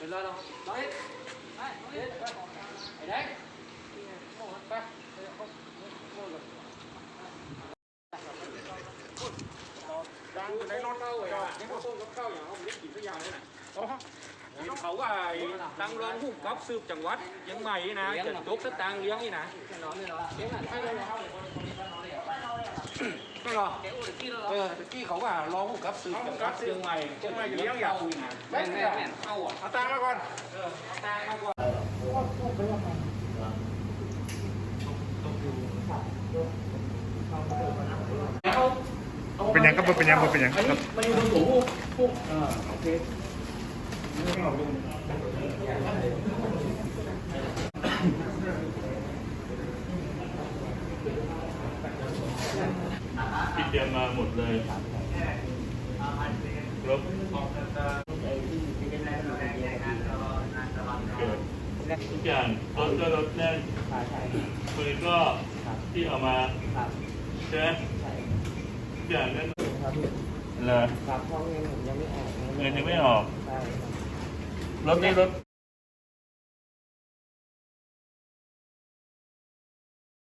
Đừng lên đâu. Đó hết. Đấy, đấy. Đang lấy lót câu rồi à? Cái con lót câu nhỉ? Không biết chỉ cái dài thế này. Đó. Nhìn thấu à, tăng lên hùng góc sụp chẳng quát. Những mày nè, chẳng tốt tất tăng liếng như nè, Nói này nó. กอย่างเลยนะอ๋อเขาว่าตังรองผู้กับสืบจังหวัดยังใหม่นะกสตางค์เลี้ยงนี่นะไม่หรอเออตะกี้เขาว่ารองผู้กับสืบจังหวัดเชียงใหม่เชียงใหม่เลี้ยงอยางนี่นะแม่แม่เข้าอะเอาตังค์มาก่อนเออเอาตังค์มาก่อนเป็นยังครับเป็นยังบ่เป็นยังครับมันอยู่บนหัวผู้ผู้อ่าโอเค ที่เตรียมมาหมดเลยครบทุกอย่างรถก็รถแน่นปืนก็ที่เอามาใช่ไหมทุกอย่างนั้นเหรอครับเพราะเงินผมยังไม่ออกเงินยังไม่ออกรถนี่รถ